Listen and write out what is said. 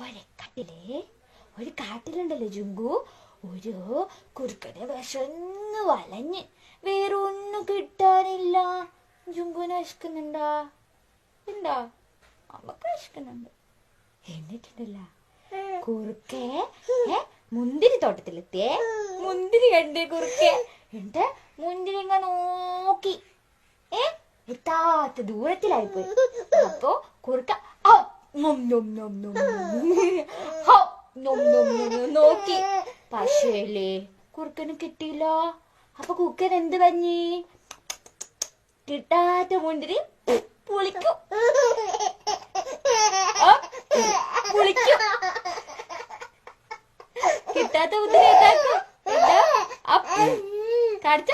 ഒരു കാട്ടിലെ ഒരു കാട്ടിലുണ്ടല്ലോ ജുങ്കു. ഒരു കുറുക്കനെ വിശന്ന് വലഞ്ഞ് വേറൊന്നും കിട്ടാനില്ല. ജുങ്കുവിനെ വിശക്കുന്നുണ്ടാ? ഉണ്ടോ അമ്മയ്ക്ക് വിശക്കുന്നുണ്ട്. എന്നിട്ടുണ്ടല്ല. കുറുക്കെ മുന്തിരി തോട്ടത്തിലെത്തിയേ. മുന്തിരി കണ്ടേ കുറുക്കെ. എന്നിട്ട് മുന്തിരി ഇങ്ങ നോക്കി. ഏ എത്താത്ത ദൂരത്തിലായിപ്പോയി. അപ്പോ കുറുക്ക നോക്കി. പശുവല്ലേ കുറുക്കന് കിട്ടിയില്ലോ. അപ്പൊ കുക്കൻ എന്ത് പഞ്ഞി? കിട്ടാത്ത മുന്തിരി പുളിക്കും. പുളിക്കും. കിട്ടാത്ത മുന്തിരി എന്താക്കും? അപ്പ കാണിച്ച?